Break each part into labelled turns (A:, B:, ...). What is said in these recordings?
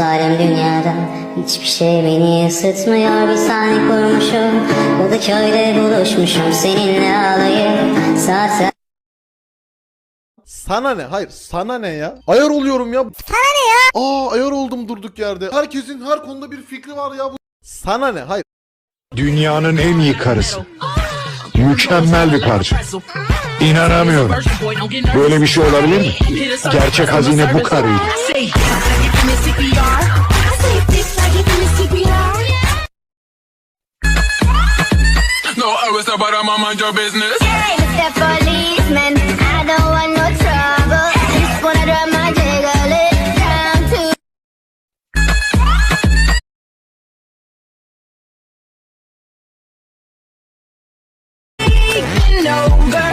A: zalim dünyada hiçbir şey beni ısıtmıyor Bir sahne kurmuşum Kadıköy'de buluşmuşum seninle alayım Saat
B: Sana ne? Hayır sana ne ya? Ayar oluyorum ya. Sana ne ya? Aa ayar oldum durduk yerde. Herkesin her konuda bir fikri var ya. Bu... Sana ne? Hayır.
C: Dünyanın en iyi karısı. Mükemmel bir parça. İnanamıyorum. Böyle bir şey olabilir mi? Gerçek hazine bu karıydı.
D: No arrest, but I'm on mind your business.
E: Hey, Mr. Policeman, I don't want no trouble. Just wanna drop my jiggle it down to Taking over,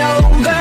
E: over,